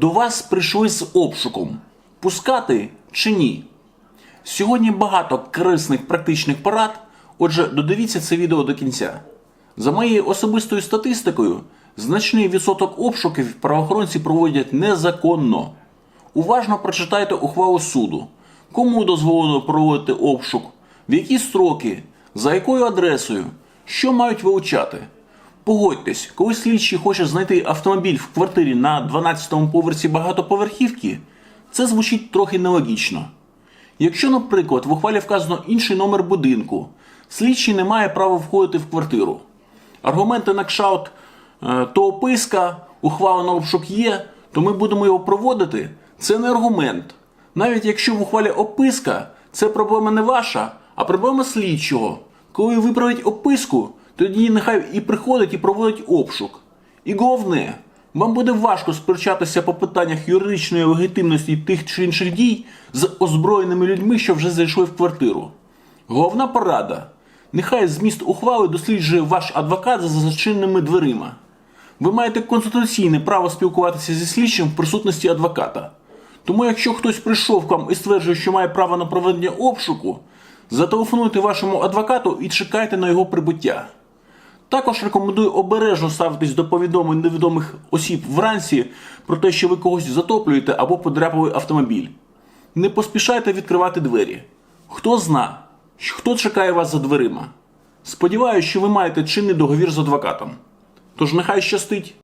До вас прийшли з обшуком. Пускати чи ні? Сьогодні багато корисних практичних порад, отже, додивіться це відео до кінця. За моєю особистою статистикою, значний відсоток обшуків правоохоронці проводять незаконно. Уважно прочитайте ухвалу суду. Кому дозволено проводити обшук, в які строки, за якою адресою, що мають вилучати. Погодьтесь, коли слідчий хоче знайти автомобіль в квартирі на 12-му поверсі багатоповерхівки, це звучить трохи нелогічно. Якщо, наприклад, в ухвалі вказано інший номер будинку, слідчий не має права входити в квартиру. Аргументи на кшаут е, то описка, ухвала на обшук є, то ми будемо його проводити. Це не аргумент. Навіть якщо в ухвалі описка, це проблема не ваша, а проблема слідчого. Коли виправить описку, тоді нехай і приходить і проводить обшук. І головне, вам буде важко сперечатися по питаннях юридичної легітимності тих чи інших дій з озброєними людьми, що вже зайшли в квартиру. Головна порада. Нехай зміст ухвали досліджує ваш адвокат за зачиненими дверима. Ви маєте конституційне право спілкуватися зі слідчим в присутності адвоката. Тому, якщо хтось прийшов к вам і стверджує, що має право на проведення обшуку, зателефонуйте вашому адвокату і чекайте на його прибуття. Також рекомендую обережно ставитись до повідомлень невідомих осіб вранці про те, що ви когось затоплюєте або подряпали автомобіль. Не поспішайте відкривати двері. Хто зна, хто чекає вас за дверима. Сподіваюсь, що ви маєте чинний договір з адвокатом. Тож нехай щастить.